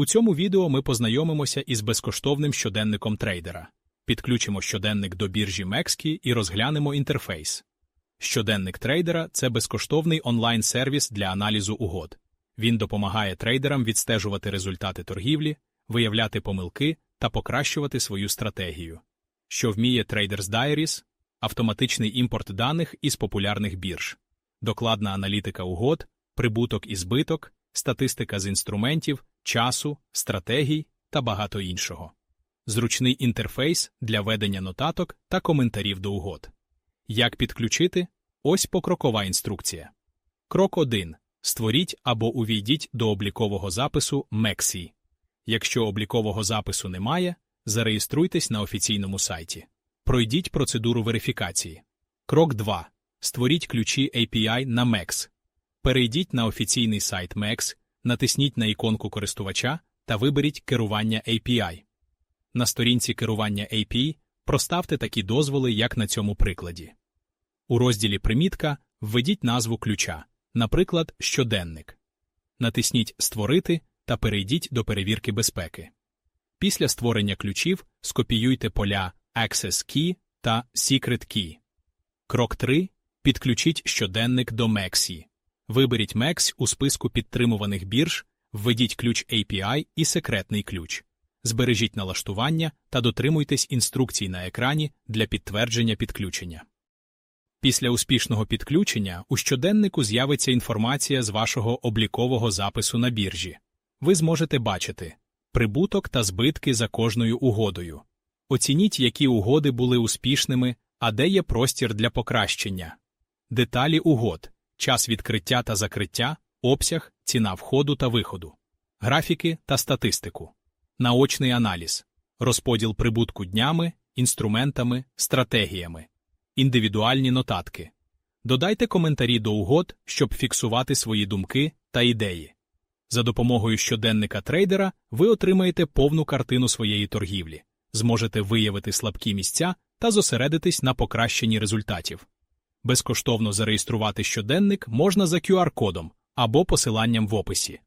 У цьому відео ми познайомимося із безкоштовним щоденником трейдера, підключимо щоденник до біржі Мекскі і розглянемо інтерфейс. Щоденник трейдера це безкоштовний онлайн-сервіс для аналізу угод. Він допомагає трейдерам відстежувати результати торгівлі, виявляти помилки та покращувати свою стратегію. Що вміє Traders Diaries – автоматичний імпорт даних із популярних бірж, докладна аналітика угод, прибуток і збиток, статистика з інструментів, часу, стратегій та багато іншого. Зручний інтерфейс для ведення нотаток та коментарів до угод. Як підключити? Ось покрокова інструкція. Крок 1. Створіть або увійдіть до облікового запису MEXI. Якщо облікового запису немає, зареєструйтесь на офіційному сайті. Пройдіть процедуру верифікації. Крок 2. Створіть ключі API на MEX. Перейдіть на офіційний сайт MEX, натисніть на іконку користувача та виберіть керування API. На сторінці керування API проставте такі дозволи, як на цьому прикладі. У розділі Примітка введіть назву ключа, наприклад, щоденник. Натисніть Створити та перейдіть до перевірки безпеки. Після створення ключів скопіюйте поля Access Key та Secret Key. Крок 3. Підключіть щоденник до MEXI. Виберіть MEX у списку підтримуваних бірж, введіть ключ API і секретний ключ. Збережіть налаштування та дотримуйтесь інструкцій на екрані для підтвердження підключення. Після успішного підключення у щоденнику з'явиться інформація з вашого облікового запису на біржі. Ви зможете бачити прибуток та збитки за кожною угодою. Оцініть, які угоди були успішними, а де є простір для покращення. Деталі угод, час відкриття та закриття, обсяг, ціна входу та виходу, графіки та статистику, наочний аналіз, розподіл прибутку днями, інструментами, стратегіями, індивідуальні нотатки. Додайте коментарі до угод, щоб фіксувати свої думки та ідеї. За допомогою щоденника трейдера ви отримаєте повну картину своєї торгівлі, зможете виявити слабкі місця та зосередитись на покращенні результатів. Безкоштовно зареєструвати щоденник можна за QR-кодом або посиланням в описі.